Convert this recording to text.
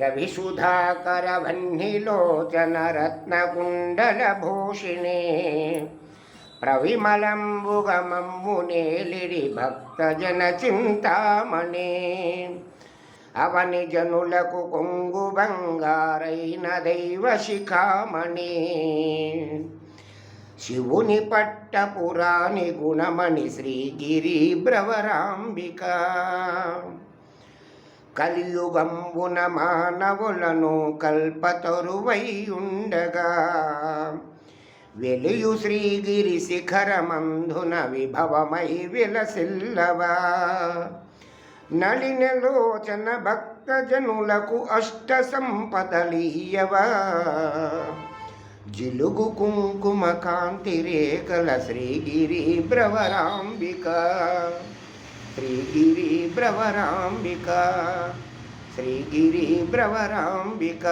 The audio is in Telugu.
రవిసుధాకరవన్నిలోచనరత్నకుండలభూషిణే ప్రవిమలంబుగమమ్మునేలిడి భక్తజన చింతామణి అవని జనులకు కొంగు బంగారైన దైవ శిఖామణి శివుని పట్టపురాణి గుణమణి శ్రీగిరి భ్రవరాంబిక. కలియుగంబున మానవులను కల్పతరువై ఉండగా వెలియు శ్రీగిరి శిఖరమందున విభవమై విలసిల్లవా. నళినలోచన భక్తజనులకు అష్ట సంపదలీయవా జిలుగు కుంకుమ కాంతి రేఖల శ్రీగిరి భ్రవరాంబిక శ్రీగిరి భ్రవరాంబిక శ్రీగిరి భ్రవరాంబిక